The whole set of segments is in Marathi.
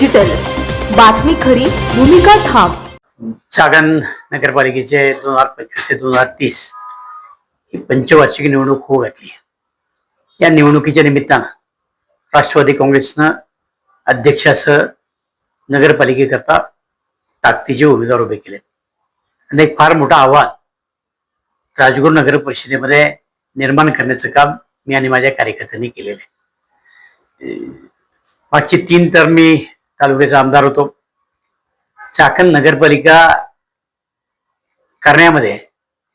डिजिटल बातमी खरी भूमिका ठाम. चागण नगरपालिकेचे दोन हजार पंचवीस ते दोन हजार तीस ही पंचवार्षिक निवडणूक होऊ घातली. या निवडणुकीच्या निमित्तानं राष्ट्रवादी काँग्रेसनं अध्यक्षासह नगरपालिकेकरता ताकदीचे उमेदवार उभे केले आणि एक फार मोठं आव्हान राजगुरू नगर परिषदेमध्ये निर्माण करण्याचं काम मी आणि माझ्या कार्यकर्त्यांनी केलेलं आहे. मागची तीन तर मी तालुक्याचा आमदार होतो. चाकण नगरपालिका करण्यामध्ये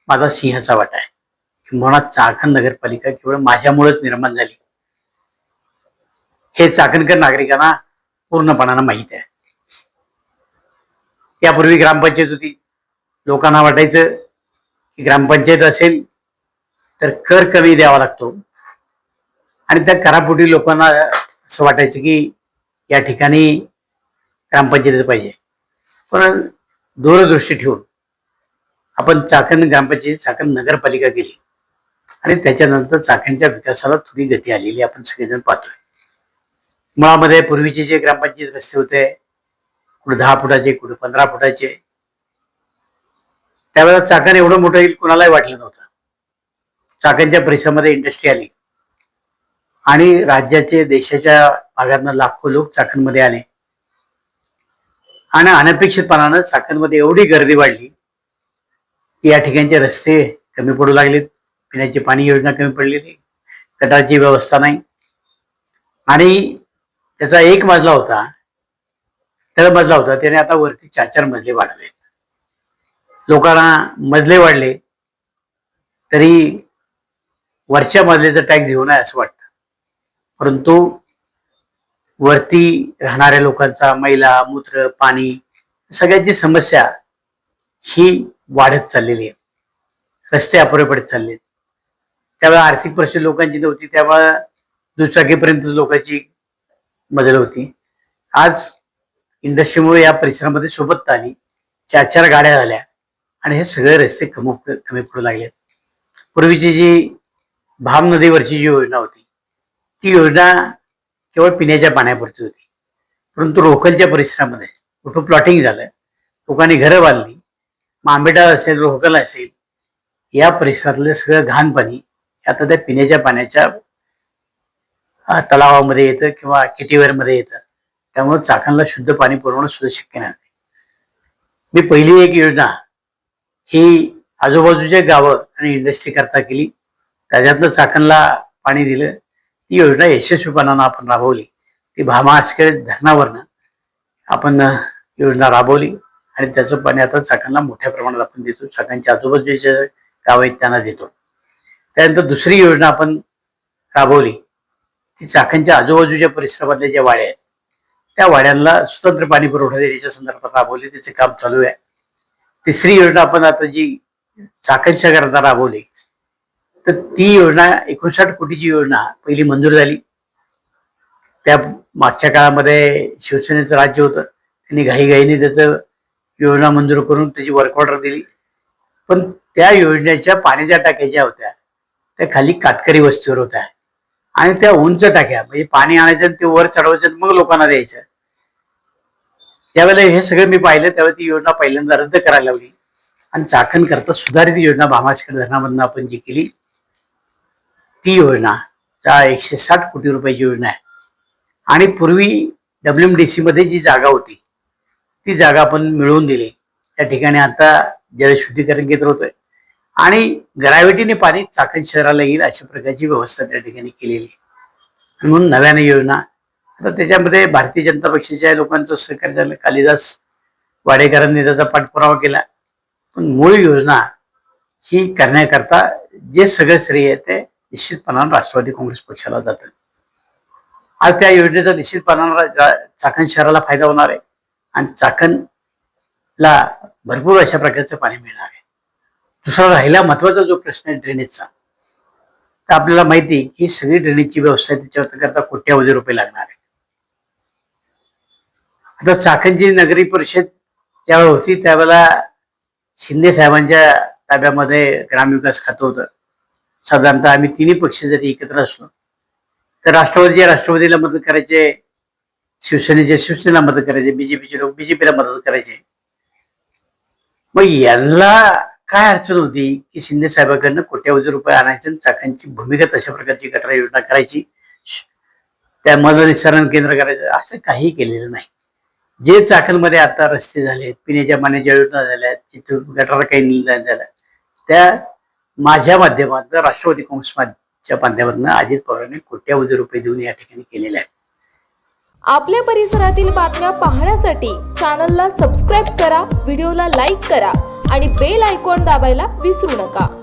माझा सिंहाचा वाटा आहे. किंवा चाकण नगरपालिका केवळ माझ्यामुळेच निर्माण झाली. हे चाकणकर नागरिकांना पूर्णपणानं माहीत आहे. यापूर्वी ग्रामपंचायत होती. लोकांना वाटायचं की ग्रामपंचायत असेल तर कर कमी द्यावा लागतो. आणि त्या करापोटी लोकांना असं वाटायचं की या ठिकाणी ग्रामपंचायत पाहिजे. पण दूरदृष्टी ठेवून आपण चाकण ग्रामपंचायत चाकण नगरपालिका केली. आणि त्याच्यानंतर चाकणच्या विकासाला थोडी गती आलेली आपण सगळेजण पाहतोय. मुळामध्ये पूर्वीचे जे ग्रामपंचायत रस्ते होते कुठे दहा फुटाचे कुठे पंधरा फुटाचे त्यावेळेला चाकण एवढं मोठं येईल कुणालाही वाटलं नव्हतं. चाकणच्या परिसरामध्ये इंडस्ट्री आली. आणि राज्याचे देशाच्या भागातनं लाखो लोक चाकणमध्ये आले. आणि अनपेक्षितपणानं चाकणमध्ये एवढी गर्दी वाढली की या ठिकाणचे रस्ते कमी पडू लागलेत पिण्याची पाणी योजना कमी पडलेली गटाची व्यवस्था नाही. आणि त्याचा एक मजला होता तळ मजला होता त्याने आता वरती चार चार मजले वाढले लोकांना मजले वाढले तरी वरच्या मजल्याचा टॅक्स घेऊ नये असं वाटतं. परंतु वरती राहणाऱ्या लोकांचा मैला मूत्र पाणी सगळ्यांची समस्या ही वाढत चाललेली आहे. रस्ते अपुरे पडत चालले त्यावेळेला आर्थिक परिस्थिती लोकांची नव्हती त्यामुळे दुचाकीपर्यंत लोकांची मजल होती. आज इंडस्ट्रीमुळे या परिसरामध्ये सोबत आली चार चार गाड्या झाल्या आणि हे सगळे रस्ते कमी कमी पडू लागले पूर्वीची जी भाम नदीवरची जी योजना होती ती योजना केवळ पिण्याच्या पाण्यापुरती होती. परंतु रोकलच्या परिसरामध्ये कुठं प्लॉटिंग झालं. लोकांनी घरं बांधली. मांबेटा असेल रोहकल असेल या परिसरातलं सगळं घाण पाणी आता त्या पिण्याच्या पाण्याच्या तलावामध्ये येतं किंवा किटीवेअरमध्ये येतं. त्यामुळे चाकणला शुद्ध पाणी पुरवणं सुद्धा शक्य नाही. मी पहिली एक योजना ही आजूबाजूच्या गावं आणि इंडस्ट्री करता केली. त्याच्यातलं चाकणला पाणी दिलं. ती योजना यशस्वीपणानं आपण राबवली. ती भामास्कर धरणावरनं आपण योजना राबवली आणि त्याचं पाणी आता चाकांना मोठ्या प्रमाणात आपण देतो. चाकांच्या आजूबाजूच्या गाव आहेत त्यांना देतो. त्यानंतर दुसरी योजना आपण राबवली. ती चाकांच्या आजूबाजूच्या परिसरामधल्या ज्या वाड्या आहेत त्या वाड्यांना स्वतंत्र पाणी पुरवठा देण्याच्या संदर्भात राबवली. त्याचे काम चालू आहे. तिसरी योजना आपण आता जी चाकण शहरात राबवली तर ती योजना एकोणसाठ कोटीची योजना पहिली मंजूर झाली. त्या मागच्या काळामध्ये शिवसेनेचं राज्य होतं. त्यांनी घाईघाईने त्याचं योजना मंजूर करून त्याची वर्क ऑर्डर दिली. पण त्या योजनेच्या पाण्याच्या टाक्या ज्या होत्या त्या खाली कातकरी वस्तीवर होत्या. आणि त्या उंच टाक्या म्हणजे पाणी आणायचं आणि ते वर चढवायचं मग लोकांना द्यायचं. ज्यावेळेला हे सगळं मी पाहिलं त्यावेळेला ती योजना पहिल्यांदा रद्द करायला लावली. आणि चाकण करता सुधारित योजना भामाशकर धरणामधनं आपण जी केली ती योजना त्या एकशे साठ कोटी रुपयाची योजना आहे. आणि पूर्वी डब्ल्यू एम डी सीमध्ये जी जागा होती ती जागा आपण मिळवून दिली. त्या ठिकाणी आता जलशुद्धीकरण केंद्र होतंय. आणि ग्रॅव्हिटीने पाणी चाकण शहराला येईल अशा प्रकारची व्यवस्था त्या ठिकाणी केलेली आहे. आणि म्हणून नव्याने योजना. आता त्याच्यामध्ये भारतीय जनता पक्षाच्या लोकांचं सहकार्य झालं. कालिदास वाडेकरांनी त्याचा पाठपुरावा केला. पण मूळ योजना ही करण्याकरता जे सगळं श्रेय आहे ते निश्चितपणानं राष्ट्रवादी काँग्रेस पक्षाला जातं. आज त्या योजनेचा निश्चितपणानं चाकण शहराला फायदा होणार आहे आणि चाकणला भरपूर अशा प्रकारचं पाणी मिळणार आहे. दुसरा राहिला महत्त्वाचा जो प्रश्न आहे ड्रेनेजचा तर आपल्याला माहिती आहे की सगळी ड्रेनेजची व्यवस्था त्याच्यावर करता कोट्यावधी रुपये लागणार आहे आता चाकणची नगरी परिषद ज्यावेळी होती त्यावेळेला शिंदे साहेबांच्या ताब्यामध्ये ग्रामविकास खातं होतं. साधारणतः आम्ही तिन्ही पक्ष जरी एकत्र असलो तर राष्ट्रवादीच्या राष्ट्रवादीला मदत करायचे शिवसेनेचे शिवसेनेला मदत करायचे बीजेपीचे लोक बीजेपीला मदत करायचे. मग यांना काय अडचण होती की शिंदे साहेबांकडनं कोट्यावधी रुपये आणायचे चाकांची भूमिका तशा प्रकारची गटार योजना करायची त्या मदत केंद्र करायचं असं काही केलेलं नाही. जे चाकणमध्ये आता रस्ते झाले पिण्याच्या पाण्याच्या योजना झाल्या तिथून गटार काही निर्णय झाल्या त्या माझ्या माध्यमातून राष्ट्रवादी काँग्रेसच्या माध्यमातून अजित पवारांनी कोट्यावधी रुपये देऊन या ठिकाणी केलेले आहेत. आपल्या परिसरातील बातम्या पाहण्यासाठी चॅनलला सबस्क्राईब करा व्हिडिओला लाईक करा आणि बेल आयकॉन दाबायला विसरू नका.